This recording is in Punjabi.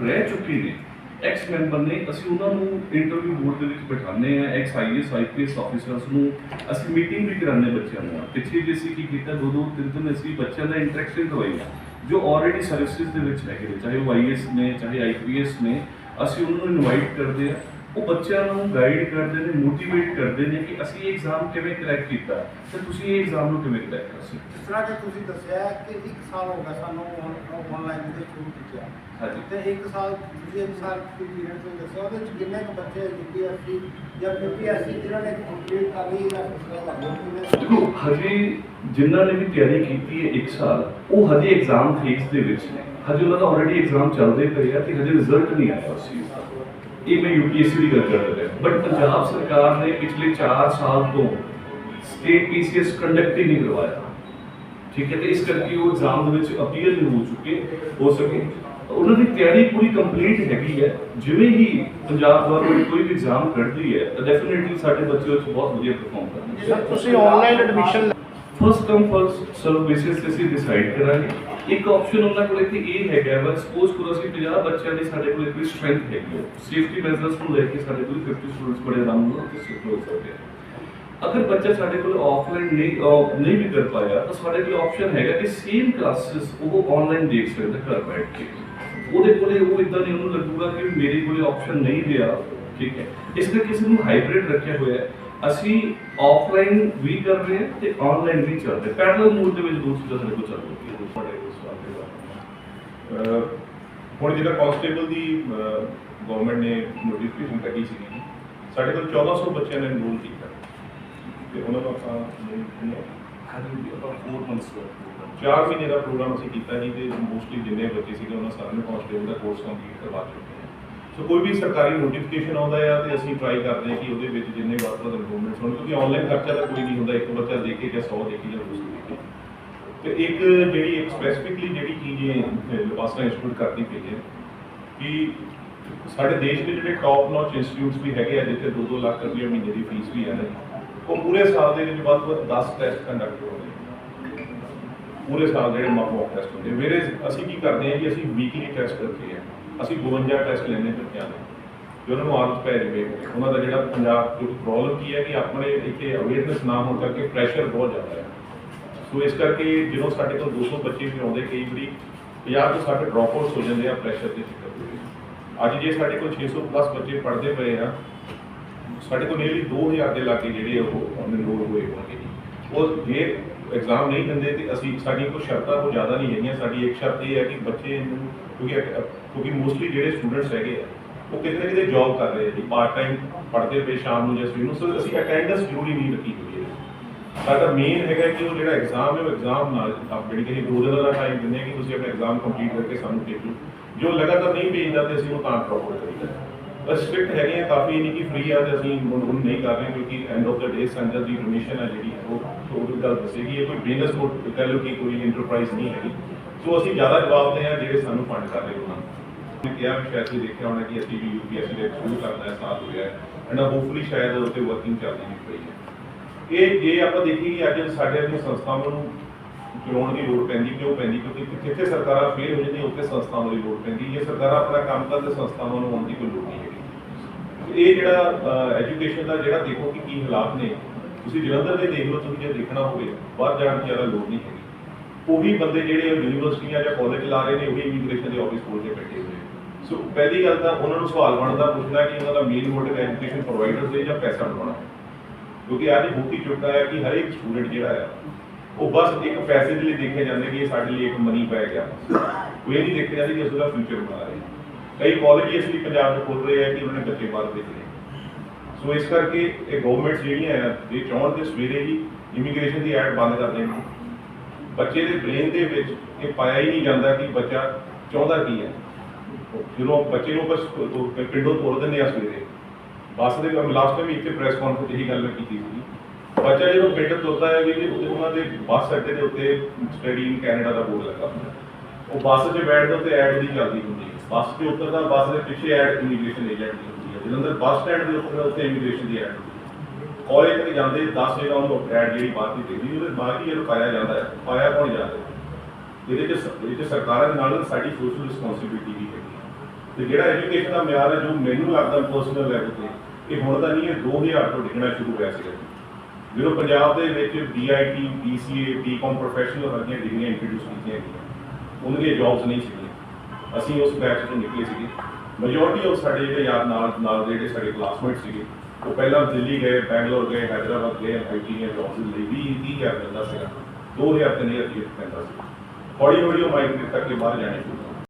ਰਹਿ ਚੁੱਕੇ ਨੇ। ਐਕਸ ਮੈਂਬਰ ਨੇ ਅਸੀਂ ਉਹਨਾਂ ਨੂੰ ਇੰਟਰਵਿਊ ਬੋਰਡ ਦੇ ਵਿੱਚ ਬਿਠਾਉਂਦੇ ਆ ਐਕਸ ਆਈਐਸ ਆਈਪੀਐਸ ਆਫੀਸਰਸ ਨੂੰ। ਅਸੀਂ ਮੀਟਿੰਗ ਵੀ ਕਰਾਉਂਦੇ ਬੱਚਿਆਂ ਨਾਲ। ਪਿੱਛੇ ਜੇ ਅਸੀਂ ਕੀ ਕੀਤਾ ਦੋ ਦੋ ਤਿੰਨ ਦਿਨ ਅਸੀਂ ਬੱਚਿਆਂ ਦਾ ਇੰਟਰੈਕਸ਼ਨ ਕਰਵਾਈਆ ਜੋ ਆਲਰੇਡੀ ਸਰਵਿਸਿਜ਼ ਦੇ ਵਿੱਚ ਹੈਗੇ ਨੇ, ਚਾਹੇ ਉਹ ਆਈਐਸ ਨੇ, ਚਾਹੇ ਆਈਪੀਐਸ ਨੇ। ਅਸੀਂ ਉਹਨਾਂ ਨੂੰ ਇਨਵਾਈਟ ਕਰਦੇ ਆ ਉਹ ਬੱਚਿਆਂ ਨੂੰ ਗਾਈਡ ਕਰਦੇ ਨੇ ਮੋਟੀਵੇਟ ਕਰਦੇ ਨੇ ਕਿ ਅਸੀਂ ਇਹ ਐਗਜ਼ਾਮ ਕਿਵੇਂ ਕਰੈਕਟ ਕੀਤਾ ਤੇ ਤੁਸੀਂ ਇਹ ਐਗਜ਼ਾਮ ਨੂੰ ਕਿਵੇਂ ਕਰੈਕਟ ਕਰ ਸਕਦੇ ਜਿਸ ਤਰ੍ਹਾਂ ਕਿ ਤੁਸੀਂ ਦੱਸਿਆ ਕਿ ਇੱਕ ਸਾਲ ਹੋ ਗਿਆ ਸਾਨੂੰ ਆਨਲਾਈਨ ਦੇ ਸ਼ੁਰੂ ਕੀਤਾ। ਹਾਂਜੀ। ਤੇ ਇੱਕ ਸਾਲ ਤੁਸੀਂ ਇੱਕ ਸਾਲ ਦੀ ਪੀਰੀਅਡ ਤੋਂ ਦੱਸਿਆ ਉਹਦੇ ਵਿੱਚ ਕਿੰਨੇ ਕੁ ਬੱਚੇ ਯੂਪੀਐਸਸੀ ਜਾਂ ਪੀਪੀਐਸਸੀ ਜਿਨ੍ਹਾਂ ਨੇ ਕੰਪਲੀਟ ਕਰ ਲਈ ਜਾਂ ਦੇਖੋ ਹਜੇ ਜਿਨ੍ਹਾਂ ਨੇ ਵੀ ਤਿਆਰੀ ਕੀਤੀ ਹੈ 1 ਸਾਲ ਉਹ ਹਜੇ ਐਗਜ਼ਾਮ ਫੇਸ ਦੇ ਵਿੱਚ ਨੇ। ਹਜੇ ਉਹਨਾਂ ਦਾ ਆਲਰੇਡੀ ਐਗਜ਼ਾਮ ਚੱਲਦੇ ਪਏ ਆ ਤੇ ਹਜੇ ਰਿਜ਼ਲਟ ਨਹੀਂ ਆਇਆ ਉਸ ਚੀਜ਼ ਦਾ। ਇਹ ਮੈਂ ਯੂਪੀਐਸਸੀ ਦੀ ਗੱਲ ਕਰ ਰਿਹਾ ਬਟ ਪੰਜਾਬ ਸਰਕਾਰ ਨੇ ਪਿਛਲੇ 4 ਸਾਲ ਤੋਂ ਸਟੇਟ ਪੀਸੀਐਸ ਕੰਡਕਟ ਹੀ ਨਹੀਂ ਕਰਵਾਇਆ ਠੀਕ ਹੈ ਤੇ ਇਸ ਕਰਕੇ ਉਹ ਐਗਜ਼ਾਮ ਦੇ ਵਿੱਚ ਅਪੀਅਰ ਨਹੀਂ ਹੋ ਚੁੱਕੇ ਹੋ ਸਕੇ ਉਹਨਾਂ ਦੀ ਤਿਆਰੀ ਪੂਰੀ ਕੰਪਲੀਟ ਹੈਗੀ ਹੈ ਜਿਵੇਂ ਹੀ ਪੰਜਾਬ ਗਵਰਨਮੈਂਟ ਕੋਈ ਵੀ ਐਗਜ਼ਾਮ ਕੱਢਦੀ ਹੈ ਤਾਂ ਡੈਫੀਨਿਟਲੀ ਸਾਡੇ ਬੱਚੇ ਉਹ 'ਚ ਬਹੁਤ ਵਧੀਆ ਪਰਫਾਰਮ ਕਰਨਗੇ ਸਰ ਤੁਸੀਂ online admission first come first serve basis ਤੇ ਅਸੀਂ ਡਿਸਾਈਡ ਕਰਾਂਗੇ ਇੱਕ ਆਪਸ਼ਨ ਉਹਨਾਂ ਕੋਲ ਇੱਥੇ ਇਹ ਹੈਗਾ ਵਾ ਸਪੋਜ਼ ਕਰੋ ਅਸੀਂ 50 ਬੱਚਿਆਂ ਦੀ ਸਾਡੇ ਕੋਲ ਕੋਈ ਸਟਰੈਂਥ ਹੈਗੀ ਹੈ ਸੇਫਟੀ ਮੈਜ਼ਰਸ ਨੂੰ ਲੈ ਕੇ ਸਾਡੇ ਕੋਲ 50 ਸਟੂਡੈਂਟਸ ਬੜੇ ਆਰਾਮ ਨਾਲ ਉੱਥੇ ਸਿੱਖ ਹੋ ਸਕਦੇ ਆ। ਅਗਰ ਬੱਚਾ ਸਾਡੇ ਕੋਲ ਆਫਲਾਈਨ ਨਹੀਂ, ਅਹ, ਨਹੀਂ ਵੀ ਕਰ ਪਾਇਆ, ਤਾਂ ਸਾਡੇ ਕੋਲ ਆਪਸ਼ਨ ਹੈਗਾ ਕਿ ਸੇਮ ਕਲਾਸਿਸ ਉਹ ਆਨਲਾਈਨ ਦੇਖ ਸਕਦਾ ਘਰ ਬੈਠ ਕੇ। ਉਹਦੇ ਕੋਲੇ ਉਹ ਇਦਾਂ ਨਹੀਂ, ਉਹਨੂੰ ਲੱਗੂਗਾ ਕਿ ਮੇਰੇ ਕੋਲੇ ਆਪਸ਼ਨ ਨਹੀਂ ਰਿਹਾ, ਠੀਕ ਹੈ। ਇਸ ਕਰਕੇ ਕਿਸੇ ਨੂੰ ਹਾਈਬ੍ਰਿਡ ਰੱਖਿਆ ਹੋਇਆ ਹੈ। ਅਸੀਂ ਆਫਲਾਈਨ ਵੀ ਕਰ ਰਹੇ ਹਾਂ ਤੇ ਆਨਲਾਈਨ ਵੀ ਚੱਲ ਰਹੇ। ਪੈਰਲਲ ਮੋਡ ਦੇ ਵਿੱਚ ਦੋ ਚੀਜ਼ਾਂ ਸਾਡੇ ਕੋਲ ਚੱਲ ਰਹੀਆਂ ਨੇ ਤੁਹਾਡੇ ਉਸ ਸਵਾਲ ਦੇ ਬਾਰੇ। ਹੁਣ ਜਿਹੜਾ ਕਾਂਸਟੇਬਲ ਦੀ ਗਵਰਨਮੈਂਟ ਨੇ ਨੋਟੀਫਿਕੇਸ਼ਨ ਕੱਢੀ ਸੀ ਸਾਡੇ ਕੋਲ 1400 ਬੱਚਿਆਂ ਨੇ ਐਨਰੋਲ ਕੀਤਾ। ਤੇ ਉਹਨਾਂ ਨੂੰ ਆਪਾਂ ਨਹੀਂ- ਹਾਂਜੀ ਆਪਾਂ 4 ਮੰਥਸ ਦਾ ਚਾਰ ਮਹੀਨੇ ਦਾ ਪ੍ਰੋਗਰਾਮ ਅਸੀਂ ਕੀਤਾ ਸੀ ਤੇ ਮੋਸਟਲੀ ਜਿੰਨੇ ਬੱਚੇ ਸੀਗੇ ਉਹਨਾਂ ਸਾਰਿਆਂ ਨੇ ਕਾਂਸਟੇਬਲ ਦਾ ਕੋਰਸ ਕੰਪਲੀਟ ਕਰਵਾ ਚੁੱਕੇ ਹਾਂ। ਸੋ ਕੋਈ ਵੀ ਸਰਕਾਰੀ ਨੋਟੀਫਿਕੇਸ਼ਨ ਆਉਂਦਾ ਆ ਤੇ ਅਸੀਂ ਟਰਾਈ ਕਰਦੇ ਹਾਂ ਕਿ ਉਹਦੇ ਵਿੱਚ ਜਿੰਨੇ ਵੱਧ ਤੋਂ ਵੱਧ ਇੰਪਰੂਵਮੈਂਟਸ ਹੋਣ ਕਿਉਂਕਿ ਆਨਲਾਈਨ ਖਰਚਾ ਤਾਂ ਕੋਈ ਨਹੀਂ ਹੁੰਦਾ, ਇੱਕ ਬੱਚਾ ਦੇ ਕੇ ਜਾਂ 100 ਕੇ ਜਾਂ 200 ਕੇ ਤੇ ਇੱਕ ਜਿਹੜੀ ਇੱਕ ਸਪੈਸੀਫਿਕਲੀ ਜਿਹੜੀ ਚੀਜ਼ ਇਹ ਲਿਬਾਸਾ ਇੰਸਟੀਚਿਊਟ ਕਰਦੀ ਪਈ ਹੈ ਕਿ ਸਾਡੇ ਦੇਸ਼ ਦੇ ਜਿਹੜੇ ਟੌਪ ਨੌਚ ਇੰਸਟੀਚਿਊਟਸ ਵੀ ਹੈਗੇ ਆ, ਜਿੱਥੇ 2-2 ਲੱਖ ਰੁਪਏ ਮਹੀਨੇ ਦੀ ਫੀਸ ਵੀ ਹੈ ਉਹ ਪੂਰੇ ਸਾਲ ਦੇ ਵਿੱਚ ਵੱਧ ਤੋਂ ਵੱਧ 10 ਟੈਸਟ ਕੰਡਕਟ ਹੋ ਨੇ। ਪੂਰੇ ਸਾਲ ਜਿਹੜੇ ਮੌਕ ਟੈਸਟ ਹੁੰਦੇ ਮੇਰੇ ਅਸੀਂ ਕੀ ਕਰਦੇ ਹਾਂ ਕਿ ਅਸੀਂ ਵੀਕਲੀ ਟੈਸਟ ਰੱਖੇ ਆ। ਅਸੀਂ 52 ਟੈਸਟ ਲੈਂਦੇ ਬੱਚਿਆਂ ਦੇ, ਜੋ ਉਹਨਾਂ ਨੂੰ ਆਦਤ ਪੈ ਜਾਵੇ, ਉਹਨਾਂ ਦਾ ਜਿਹੜਾ ਪੰਜਾਬ ਜੋ ਪ੍ਰੋਬਲਮ ਕੀ ਹੈ ਕਿ ਆਪਣੇ ਇੱਥੇ ਅਵੇਅਰਨੈਸ ਨਾ ਹੋਣ ਕਰਕੇ ਪ੍ਰੈਸ਼ਰ ਬਹੁਤ ਜ਼ਿਆਦਾ ਹੈ। ਸੋ ਇਸ ਕਰਕੇ ਜਦੋਂ ਸਾਡੇ ਕੋਲ 200 ਬੱਚੇ ਵੀ ਆਉਂਦੇ, ਕਈ ਵਾਰੀ 50 ਤੋਂ ਸਾਡੇ ਡ੍ਰੌਪ ਆਊਟਸ ਹੋ ਜਾਂਦੇ ਆ ਪ੍ਰੈਸ਼ਰ ਦੇ ਚੱਕਰ ਵਿੱਚ। ਅੱਜ ਜੇ ਸਾਡੇ ਕੋਲ 600 ਪਲੱਸ ਬੱਚੇ ਪੜ੍ਹਦੇ ਪਏ ਆ, ਸਾਡੇ ਕੋਲ nearly 2000 ਦੇ ਲਾਗੇ ਜਿਹੜੇ ਆ ਉਹ ਐਨਰੋਲ ਹੋਏ ਹੋਣਗੇ। ਉਹ ਜੇ ਐਗਜ਼ਾਮ ਨਹੀਂ ਦਿੰਦੇ ਤੇ ਅਸੀਂ ਸਾਡੀ ਕੋਈ ਸ਼ਰਤਾਂ ਤੋਂ ਜ਼ਿਆਦਾ ਨਹੀਂ ਹੈਗੀਆਂ। ਸਾਡੀ ਇੱਕ ਸ਼ਰਤ ਇਹ ਹੈ ਕਿ ਬੱਚੇ ਨੂੰ, ਕਿਉਂਕਿ ਕਿਉਂਕਿ ਮੋਸਟਲੀ ਜਿਹੜੇ ਸਟੂਡੈਂਟਸ ਹੈਗੇ ਆ, ਉਹ ਕਿਤੇ ਨਾ ਕਿਤੇ ਜੌਬ ਕਰ ਰਹੇ ਆ ਜੀ ਪਾਰਟ ਟਾਈਮ ਪੜ੍ਹਦੇ ਪਏ ਸ਼ਾਮ ਨੂੰ ਜਾਂ ਸਵੇਰ ਨੂੰ। ਸੋ ਅਸੀਂ ਅਟੈਂਡੈਂਸ ਜ਼ਰੂਰੀ ਨਹੀਂ ਰੱਖੀ ਹੋਈ ਹੈ। ਸਾਡਾ ਮੇਨ ਹੈਗਾ ਕਿ ਉਹ ਜਿਹੜਾ ਐਗਜ਼ਾਮ ਹੈ, ਉਹ ਐਗਜ਼ਾਮ ਨਾਲ ਆਪ ਜਿਹੜੀ ਕਿ ਦੋ ਦਿਨਾਂ ਦਾ ਟਾਈਮ ਦਿੰਦੇ ਆ ਕਿ ਤੁਸੀਂ ਆਪਣਾ ਐਗਜ਼ਾਮ ਕੰਪਲੀਟ ਕਰਕੇ ਸਾਨੂੰ ਭੇਜੋ। ਜੋ ਲਗਾਤਾਰ ਨਹੀਂ ਭੇਜਦਾ ਤੇ ਅਸੀਂ ਉਹ ਤਾਂ ਪ੍ਰੋਪਰ ਕਰੀਦਾ। ਬਸ ਸਟ੍ਰਿਕਟ ਹੈਗੇ ਆ, ਕਾਫੀ ਨਹੀਂ ਕਿ ਫ੍ਰੀ ਆ ਤੇ ਅਸੀਂ ਹੁਣ ਨਹੀਂ ਕਰ ਰਹੇ ਕਿਉਂਕਿ ਐਂਡ ਆਫ ਦਾ ਡੇ ਸੈਂਟਰ ਦੀ ਡੋਨੇਸ਼ਨ ਹੈ ਜਿਹੜੀ, ਉਹ ਉਹ ਗੱਲ ਦੱਸੇਗੀ। ਇਹ ਕੋਈ ਬਿਜ਼ਨਸ ਕੋਡ ਕਹਿ ਲਓ ਕਿ ਕੋਈ ਇੰਟਰਪ੍ਰਾਈਜ਼ ਨਹੀਂ ਹੈਗੀ। ਸੋ ਅਸੀਂ ਜ਼ਿਆਦਾ ਜਵਾਬ ਦੇ ਆ ਜਿਹੜੇ ਸਾਨੂੰ ਫੰਡ ਕਰ ਰਹੇ ਉਹਨਾਂ ਨੂੰ। ਕਿਹਾ ਵੀ ਸ਼ਾਇਦ ਤੁਸੀਂ ਦੇਖਿਆ ਹੋਣਾ ਕਿ ਅਸੀਂ ਵੀ ਯੂਪੀਐਸਸੀ ਦੇ ਸ਼ੁਰੂ ਕਰਦਾ ਹੈ ਸਾਲ ਹੋਇਆ ਹੈ ਐਂਡ ਹੋਪਫੁਲੀ ਸ਼ਾਇਦ ਉੱਤੇ ਵਰਕਿੰਗ ਚੱਲਦੀ ਨਹੀਂ ਪਈ ਹੈ। ਇਹ ਜੇ ਆਪਾਂ ਦੇਖੀਏ ਕਿ ਅੱਜ ਸਾਡੇ ਦੀਆਂ ਸੰਸਥਾਵਾਂ ਨੂੰ ਚਲਾਉਣ ਦੀ ਲੋੜ ਪੈਂਦੀ ਕਿਉਂ ਪੈਂਦੀ? ਕਿਉਂਕਿ ਜਿੱਥੇ ਸਰਕਾਰਾਂ ਫੇਲ ਹੋ ਜਾਂਦੀਆਂ, ਉੱਥੇ ਸੰਸਥਾਵਾਂ ਦੀ ਲੋੜ ਪੈਂਦੀ। ਜੇ ਸਰਕਾਰਾਂ ਆਪਣਾ ਕੰਮ ਕਰਦੇ, ਸੰਸਥਾਵਾਂ ਨੂੰ ਆਉਣ ਦੀ ਕੋਈ ਲੋੜ ਨਹੀਂ ਹੈ। ਇਹ ਜਿਹੜਾ ਐਜੂਕੇਸ਼ਨ ਦਾ ਜਿਹੜਾ ਦੇਖੋ ਕਿ ਕੀ ਹਾਲਾਤ ਨੇ, ਤੁਸੀਂ ਜਲੰਧਰ ਦੇ ਦੇਖ ਲਓ, ਤੁਸੀਂ ਜੇ ਦੇਖਣਾ ਹੋਵੇ, ਬਾਹਰ ਜਾਣ ਦੀ ਜ਼ਿਆਦਾ ਲੋੜ ਨਹੀਂ ਹੈਗੀ। ਉਹੀ ਬੰਦੇ ਜਿਹੜੇ ਯੂਨੀਵਰਸਿਟੀਆਂ ਜਾਂ ਕਾਲਜ ਲਾ ਰਹੇ ਨੇ, ਉਹੀ ਇਮੀਗ੍ਰੇਸ਼ਨ ਦੇ ਆਫਿਸ ਖੋਲ ਕੇ ਬੈਠੇ ਹੋਏ ਸੋ ਪਹਿਲੀ ਗੱਲ ਤਾਂ ਉਹਨਾਂ ਨੂੰ ਸਵਾਲ ਬਣਦਾ, ਪੁੱਛਣਾ ਕਿ ਉਹਨਾਂ ਦਾ ਮੇਨ ਮੋਟਿਵ ਐਜੂਕੇਸ਼ਨ ਪ੍ਰੋਵਾਈਡਰਸ ਦੇ ਜਾਂ ਪੈਸਾ ਬਣਾਉਣਾ। ਕਿਉਂਕਿ ਅੱਜ ਹੋ ਕੀ ਚੁੱਕਾ ਹੈ ਕਿ ਹਰ ਇੱਕ ਸਟੂਡੈਂਟ ਜਿਹੜਾ ਹੈ ਉਹ ਬਸ ਇੱਕ ਪੈਸੇ ਦੇ ਲਈ ਦੇਖਿਆ ਜਾਂਦਾ ਕਿ ਇਹ ਸਾਡੇ ਲਈ ਇੱਕ ਮਨੀ ਪੈ ਗਿਆ। ਕੋਈ ਇਹ ਨਹੀਂ ਦੇਖਿਆ ਜਾਂਦਾ ਕਿ ਅਸੀਂ ਉਹਦਾ ਫਿਊਚਰ ਬਣਾ ਰਹੇ ਕਈ ਕਾਲਜ ਇਸ ਲਈ ਪੰਜਾਬ ਨੂੰ ਖੋਲ ਰਹੇ ਆ ਕਿ ਉਹਨਾਂ ਨੇ ਬੱਚੇ ਮਾਰ ਦਿੱਤੇ ਸੋ ਇਸ ਕਰਕੇ ਇਹ ਗਵਰਨਮੈਂਟ ਜਿਹੜੀਆਂ ਆ, ਇਹ ਚਾਹੁਣ ਤੇ ਸਵੇਰੇ ਹੀ ਇਮੀਗ੍ਰੇਸ਼ਨ ਦੀ ਐਡ ਬੰਦ ਕਰ ਦੇਣ। ਬੱਚੇ ਦੇ ਬ੍ਰੇਨ ਦੇ ਵਿੱਚ ਇਹ ਪਾਇਆ ਹੀ ਨਹੀਂ ਜਾਂਦਾ ਕਿ ਬੱਚਾ ਚਾਹੁੰਦਾ ਕੀ ਹੈ ਜਦੋਂ ਬੱਚੇ ਨੂੰ ਬਸ ਪਿੰਡੋਂ ਤੋਰ ਦਿੰਦੇ ਆ ਸਵੇਰੇ। ਬੱਸ ਦੇ ਲਾਸਟ ਟਾਈਮ ਇੱਥੇ ਪ੍ਰੈਸ ਕਾਨਫਰੰਸ ਇਹੀ ਗੱਲ ਮੈਂ ਕੀਤੀ ਸੀ। ਬੱਚਾ ਜਦੋਂ ਪਿੰਡ ਤੁਰਦਾ ਹੈ ਵੀ ਉਹਦੇ ਉਹਨਾਂ ਦੇ ਬੱਸ ਅੱਡੇ ਦੇ ਉੱਤੇ ਸਟੱਡੀ ਇਨ ਕੈਨੇਡਾ ਦਾ ਬੋਰਡ ਲੱਗਾ ਹੁੰਦਾ। ਉਹ ਬੱਸ 'ਚ ਬੈਠਦਾ ਤੇ ਐਡ ਦੀ ਚੱਲਦੀ ਹੁੰਦੀ। ਹੈ ਬੱਸ ਤੇ ਉਤਰਦਾ ਬੱਸ ਦੇ ਪਿੱਛੇ ਐਡ ਇਮੀਗ੍ਰੇਸ਼ਨ ਏਜੰਟ ਦੀ ਹੁੰਦੀ ਹੈ। ਜਲੰਧਰ ਬੱਸ ਸਟੈਂਡ ਦੇ ਉੱਤੇ ਉੱਤੇ ਇਮੀਗ੍ਰੇਸ਼ਨ ਦੀ ਐਡ ਕਾਲਜ ਤੱਕ ਜਾਂਦੇ 10 ਜਗ੍ਹਾ ਉਹਨੂੰ ਐਡ ਜਿਹੜੀ ਬਾਹਰ ਦੀ ਦਿਖਦੀ ਉਹਦੇ ਬਾਅਦ ਹੀ ਜਦੋਂ ਪਾਇਆ ਜਾਂਦਾ ਹੈ। ਪਾਇਆ ਕੌਣ ਜਾਂਦਾ ਹੈ? ਇਹਦੇ ਚ ਇਹਦੇ ਚ ਸਰਕਾਰਾਂ ਦੇ ਨਾਲ ਸਾਡੀ ਸੋਸ਼ਲ ਰਿਸਪੌਂਸਿਬਿਲਟੀ ਵੀ ਹੈਗੀ ਹੈ। ਤੇ ਜਿਹੜਾ ਐਜੂਕੇਸ਼ਨ ਦਾ ਮਿਆਰ ਹੈ ਜੋ ਮੈਨੂੰ ਲੱਗਦਾ ਪਰਸਨਲ ਲੈਵਲ ਤੇ ਇਹ ਹੁਣ ਤਾਂ ਨਹੀਂ ਇਹ 2000 ਤੋਂ ਡਿੱਗਣਾ ਸ਼ੁਰੂ ਹੋਇਆ ਸੀਗਾ ਜਦੋਂ ਪੰਜਾਬ ਦੇ ਵਿੱਚ BIT, BCA, BCom ਪ੍ਰੋਫੈਸ਼ਨਲ ਵਰਗੀਆਂ ਡਿਗਰੀਆਂ ਇੰਟਰੋਡਿਊਸ ਕੀਤੀਆਂ ਗਈਆਂ। ਉਹਨਾਂ ਦੀਆਂ ਜੌਬਸ ਨਹੀਂ ਸੀਗੀਆਂ ਅਸੀਂ ਉਸ ਬੈਚ ਤੋਂ ਨਿਕਲੇ ਸੀਗੇ। ਮੈਜੋਰਟੀ ਆਫ ਸਾਡੇ ਜਿਹੜੇ ਯਾਰ ਨਾਲ ਨਾਲ ਜਿਹੜੇ ਸਾਡੇ ਕਲਾਸਮੇਟ ਸੀਗੇ, ਉਹ ਪਹਿਲਾਂ ਦਿੱਲੀ ਗਏ, ਬੈਂਗਲੌਰ ਗਏ, ਹੈਦਰਾਬਾਦ ਗਏ ਆਈਟੀ ਦੀਆਂ ਜੌਬਸ ਲਈ ਵੀ 20000 ਮਿਲਦਾ ਸੀਗਾ। 2000 3000 ਰੁਪਏ ਪੈਂਦਾ ਸੀ। ਹੌਲੀ ਹੌਲੀ ਉਹ ਮਾਈਗ੍ਰੇਟ ਕਰਕੇ ਬਾਹਰ ਜਾਣੇ ਸ਼ੁਰੂ